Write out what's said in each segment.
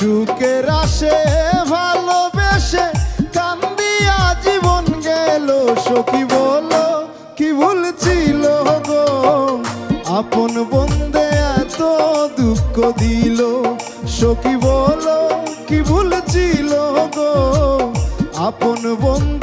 সুখের আসে ভালোবেসে কান্দিয়া জীবন গেল। সখী বলো, কি ভুল ছিল গো? আপন বন্দে এত দুঃখ দিল। সখী বলো, কি ভুল ছিল গো? আপন বন্দে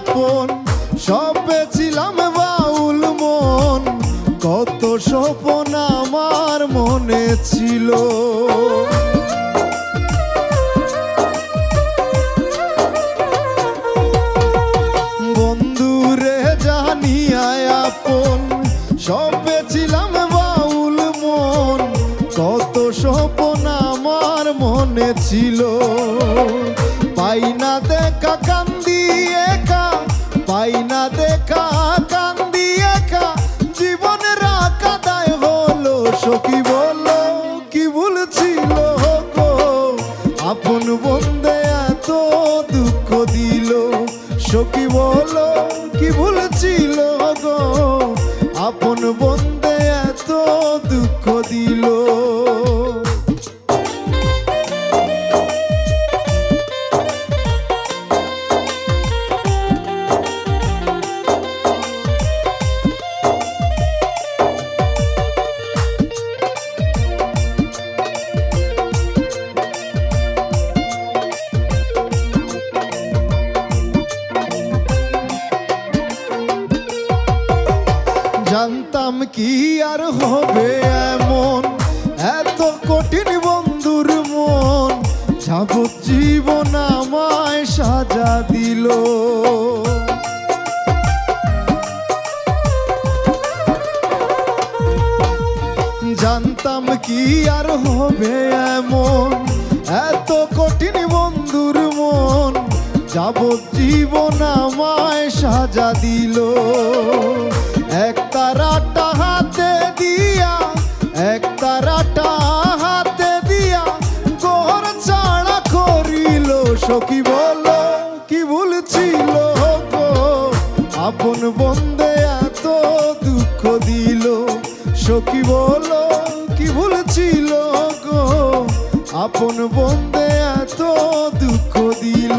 আপন সবে ছিলাম বাউল মন। কত স্বপন আমার মনে ছিল। বন্ধুরে জানিয়া আপন সবে ছিলাম বাউল মন। কত স্বপন আমার মনে ছিল। পাই না দেখা কান্দি সখী বলো? জানতাম কি আর হবে এমন? এত কঠিন বন্ধুর মন যাবজ্জীবন আমায় সাজা দিল। জানতাম কি আর হবে এমন? এত কঠিন বন্ধুর মন যাবজ্জীবন আমায় সাজা দিল। ছিল গো, আপন বন্দে এত দুঃখ দিল। সখী বলো, কি ভুল ছিল গো? আপন বন্দে এত দুঃখ দিল।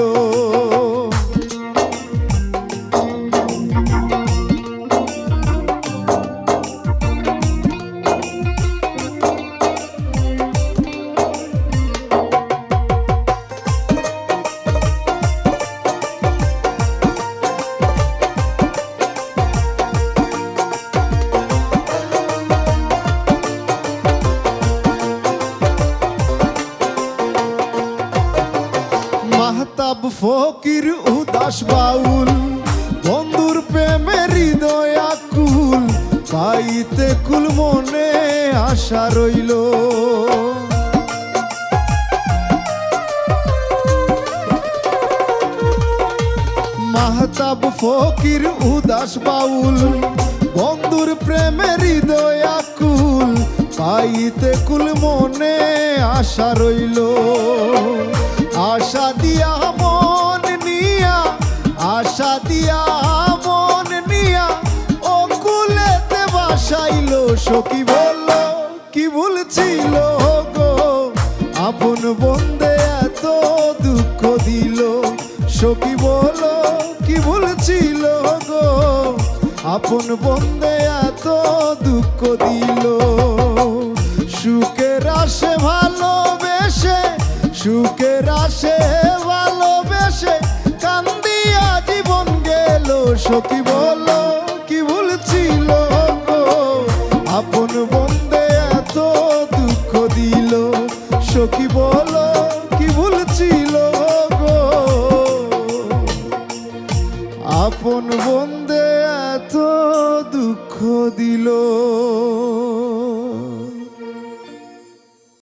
মাহতাব ফকির উদাস বাউল, বন্ধুর প্রেমের হৃদয় আকুল পাইতে কুল মনে আশা রইল। মাহতাব ফকির উদাস বাউল, বন্ধুর প্রেমের হৃদয় আকুল পাইতে কুল মনে আশা রইল। আশা দিয়া দিয়া মন নিয়া ও কুলেতে বাসাইল, সখী বলল, কি ভুল ছিল গো? আপন বন্দে এত দুঃখ দিল। সখী বলো কি ভুল ছিল গো? আপন বন্দে এত দুঃখ দিল। সখী বলো, কি ভুলছিল আপন বন্দে এত দুঃখ দিল। সখী বলো, কি ভুলছিল আপন বন্দে এত দুঃখ দিল।